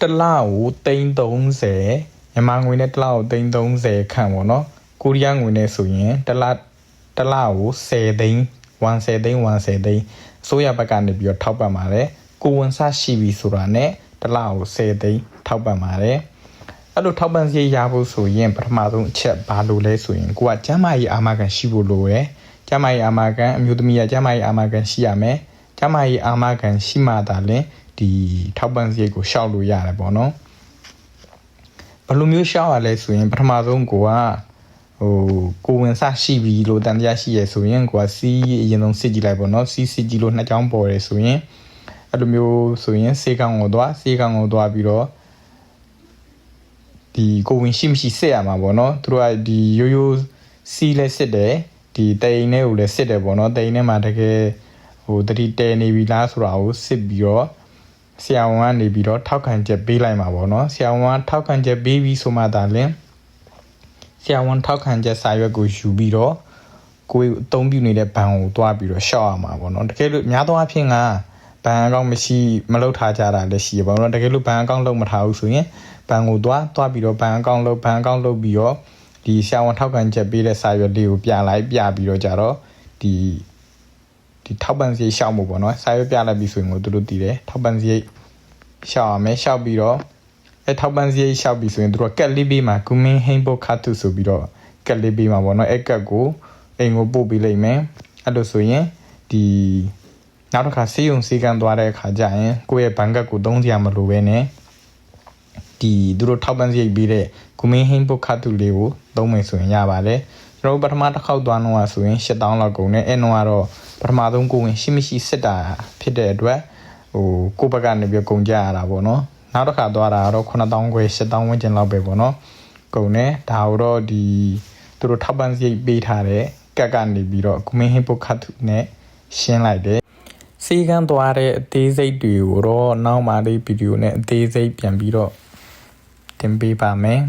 တစ်လကို330မြန်မာငွေနဲ့တစ်လကို330ခန့်ပေါ့နော်ကိုရီးယားငွေနဲ့ဆိုရင်တစ်လတစ်လကို10သိန်း10သိန်း10သိန်းအစိုးရဘက်ကနေပြီးတော့ထောက်ပံ့ပါတယ်ကိုဝန်ဆရှိပြီဆိုတာနဲ့တစ်လကို10သိန်းထောက်ပံ့ပါတယ်အဲ့လိုထောက်ပံ့စရိတ်ရဖို့ဆိုရင်ပထမဆုံးအချက်ဘာလို့လဲဆိုရင်ကိုကကျမ်းမာရေးအာမခံရှိဖို့လိုရယ်ကျမ်းမာရေးအာမခံအမျိုးသမီးကကျမ်းမာရေးအာမခံရှိရမယ်ကျမ်းမာရေးအာမခံရှိမှသာလျှင် ဒီထောက်ပံ့စရိတ်ကိုရှောက်လို့ရတယ်ပေါ့နော်ဘယ်လိုမျိုးရှောက်ရလဲဆိုရင်ပထမဆုံးကိုကဟိုကိုဝင်စရှိပြီလို့တန်တရားရှိရဆိုရင်ကိုကစီးအရင်ဆုံးစစ်ကြည့်လိုက်ပေါ့နော်စီးစစ်ကြည့်လို့နှစ်ချောင်းပေါ်တယ်ဆိုရင်အဲ့လိုမျိုးဆိုရင်စေကောင်ကိုသွားစေကောင်ကိုသွားပြီးတော့ဒီကိုဝင်ရှိမရှိစစ်ရမှာပေါ့နော်သူတို့ကဒီရိုးရိုးစီးလဲစစ်တယ်ဒီတိန်နဲ့ကိုလည်းစစ်တယ်ပေါ့နော်တိန်နဲ့မှာတကယ်ဟိုတတိတဲနေပြီလားဆိုတာကိုစစ်ပြီးတော့ ဆရာဝန်ကနေပြီးတော့ထောက်ခံချက်ပေးလိုက်မှာပေါ့နော်ဆရာဝန်ကထောက်ခံချက်ပေးပြီးဆိုမှသာလင်းဆရာဝန်ထောက်ခံချက်စာရွက်ကိုယူပြီးတော့ကိုယ်အသုံးပြုနေတဲ့ဘဏ်ကိုတွားပြီးတော့ရှောက်ရမှာပေါ့နော်တကယ်လို့များသောအားဖြင့်ကဘဏ်အကောင့်မရှိမလုပ်ထားကြတာလည်းရှိရပါတော့တကယ်လို့ဘဏ်အကောင့်လုပ်မထားဘူးဆိုရင်ဘဏ်ကိုတွားတွားပြီးတော့ဘဏ်အကောင့်လုပ်ဘဏ်အကောင့်လုပ်ပြီးတော့ဒီဆရာဝန်ထောက်ခံချက်ပေးတဲ့စာရွက်လေးကိုပြလိုက်ပြပြီးတော့ကြတော့ဒီ ဒီထောက်ပံ့စရိတ်ရှောက်မှုပေါ့နော်စာရွက်ပြလိုက်ပြီဆိုရင်ကိုသူတို့တည်တယ်ထောက်ပံ့စရိတ်ရှောက်ရမယ်ရှောက်ပြီးတော့အဲထောက်ပံ့စရိတ်ရှောက်ပြီဆိုရင်သူတို့ကက်လေးပေးမှာကုမင်းဟိန်ဘုတ်ခတ်သူဆိုပြီးတော့ကက်လေးပေးမှာပေါ့နော်အဲကက်ကိုအိမ်ကိုပို့ပေးလိုက်မယ်အဲ့လိုဆိုရင်ဒီနောက်တစ်ခါစေးုံစေးကန်းသွားတဲ့အခါကျရင်ကိုယ့်ရဲ့ဘဏ်ကတ်ကိုသုံးစရာမလိုပဲနဲ့ဒီသူတို့ထောက်ပံ့စရိတ်ပေးတဲ့ကုမင်းဟိန်ဘုတ်ခတ်သူလေးကိုသုံးမယ်ဆိုရင်ရပါတယ် ကျွန်တော်တို့ပထမတစ်ခေါက်သွားတော့ဆိုရင်8000လောက်ကုန်တယ်အဲ့တော့ကတော့ပထမဆုံးကိုဝင်ရှိမရှိစစ်တာဖြစ်တဲ့အတွက်ဟိုကိုယ့်ဘက်ကနေပြီးကုန်ကြရတာပေါ့နော်နောက်တစ်ခါသွားတာကတော့9000ခွဲ8000ဝန်းကျင်လောက်ပဲပေါ့နော်ကုန်တယ်ဒါတော့ဒီသူတို့ထောက်ပံ့စရိတ်ပေးထားတဲ့ကတ်ကနေပြီးတော့ကုမင်းဟိပုတ်ခတ်သူနဲ့ရှင်းလိုက်တယ်စီကန်းသွားတဲ့အသေးစိတ်တွေကိုတော့နောက်မှလေးဗီဒီယိုနဲ့အသေးစိတ်ပြန်ပြီးတော့တင်ပေးပါမယ်